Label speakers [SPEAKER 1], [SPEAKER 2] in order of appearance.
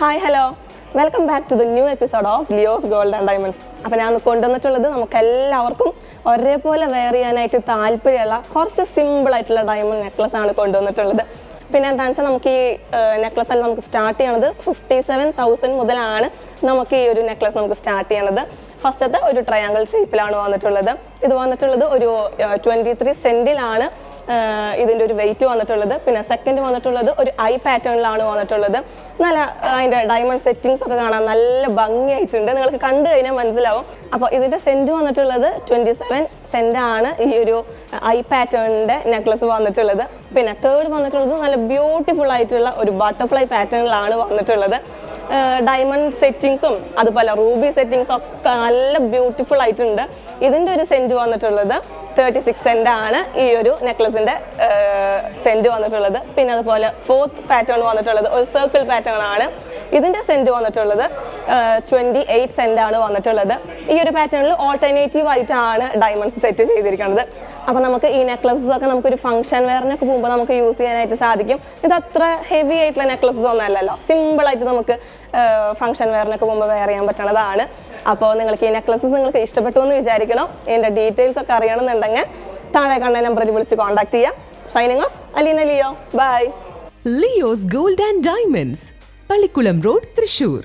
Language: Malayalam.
[SPEAKER 1] Hi hello welcome back to the new episode of Leo's gold and diamonds അപ്പോൾ ഞാൻ കൊണ്ടുവന്നിട്ടുള്ളത് നമുക്ക് എല്ലാവർക്കും ഒരേപോലെ വെയർ ചെയ്യാനായിട്ട് താല്പര്യമുള്ള കുറച്ച് സിമ്പിൾ ആയിട്ടുള്ള ഡയമണ്ട് നെക്ലസ് ആണ് കൊണ്ടുവന്നിട്ടുള്ളത്. പിന്നെ എന്താണെന്ന് വെച്ചാൽ നമുക്ക് ഈ നെക്ലസ് എല്ലാം നമുക്ക് സ്റ്റാർട്ട് ചെയ്യണത് ഫിഫ്റ്റി സെവൻ തൗസൻഡ് മുതലാണ് നമുക്ക് ഈ ഒരു നെക്ലസ് നമുക്ക് സ്റ്റാർട്ട് ചെയ്യണത്. ഫസ്റ്റത്തെ ഒരു ട്രയാങ്കിൾ ഷേപ്പിലാണ് വന്നിട്ടുള്ളത്. ഇത് വന്നിട്ടുള്ളത് ഒരു ട്വന്റി ത്രീ സെന്റിലാണ് ഇതിന്റെ ഒരു വെയിറ്റ് വന്നിട്ടുള്ളത്. പിന്നെ സെക്കൻഡ് വന്നിട്ടുള്ളത് ഒരു ഐ പാറ്റേണിലാണ് വന്നിട്ടുള്ളത്. നല്ല അതിന്റെ ഡയമണ്ട് സെറ്റിങ്സ് ഒക്കെ കാണാൻ നല്ല ഭംഗിയായിട്ടുണ്ട്. നിങ്ങൾക്ക് കണ്ടു കഴിഞ്ഞാൽ മനസ്സിലാവും. അപ്പോൾ ഇതിന്റെ സെന്റ് വന്നിട്ടുള്ളത് ട്വന്റി സെവൻ സെന്റാണ് ഈ ഒരു ഐ പാറ്റേണിന്റെ നെക്ലസ് വന്നിട്ടുള്ളത്. പിന്നെ തേർഡ് വന്നിട്ടുള്ളത് നല്ല ബ്യൂട്ടിഫുൾ ആയിട്ടുള്ള ഒരു ബട്ടർഫ്ലൈ പാറ്റേണിലാണ് വന്നിട്ടുള്ളത്. ഡയമണ്ട് സെറ്റിങ്സും അതുപോലെ റൂബി സെറ്റിങ്സും ഒക്കെ നല്ല ബ്യൂട്ടിഫുൾ ആയിട്ടുണ്ട്. ഇതിന്റെ ഒരു സെന്റ് വന്നിട്ടുള്ളത് തേർട്ടി സിക്സ് സെന്റ് ആണ്. ഈ ഒരു നെക്ലസിന്റെ സെന്റ് വന്നിട്ടുള്ളത്. പിന്നെ അതുപോലെ ഫോർത്ത് പാറ്റേൺ വന്നിട്ടുള്ളത് ഒരു സർക്കിൾ പാറ്റേൺ ആണ്. ഇതിന്റെ സെന്റ് വന്നിട്ടുള്ളത് ട്വന്റി എയ്റ്റ് സെന്റ് ആണ് വന്നിട്ടുള്ളത്. ഈ ഒരു പാറ്റേണിൽ ഓൾട്ടർനേറ്റീവ് ആയിട്ടാണ് ഡയമണ്ട്സ് സെറ്റ് ചെയ്തിരിക്കുന്നത്. അപ്പോൾ നമുക്ക് ഈ നെക്ലസസ് ഒക്കെ നമുക്കൊരു ഫംഗ്ഷൻ വെയറിനൊക്കെ പോകുമ്പോൾ നമുക്ക് യൂസ് ചെയ്യാനായിട്ട് സാധിക്കും. ഇത് അത്ര ഹെവി ആയിട്ടുള്ള നെക്ലസസ് ഒന്നും അല്ലല്ലോ. സിമ്പിൾ ആയിട്ട് നമുക്ക് ഫംഗ്ഷൻ വെയറിനൊക്കെ പോകുമ്പോൾ വെയർ ചെയ്യാൻ പറ്റുന്നതാണ് അപ്പോൾ നിങ്ങൾക്ക് ഈ നെക്ലസസ് നിങ്ങൾക്ക് ഇഷ്ടപ്പെട്ടു എന്ന് വിചാരിക്കണം. ഇതിന്റെ ഡീറ്റെയിൽസ് ഒക്കെ അറിയണമെന്നുണ്ടെങ്കിൽ താഴെ കണ്ട നമ്പറിൽ വിളിച്ച് കോൺടാക്ട് ചെയ്യാം. Signing off Aleena Leo. Bye
[SPEAKER 2] Leo's gold and diamonds Pallikulam road Thrissur.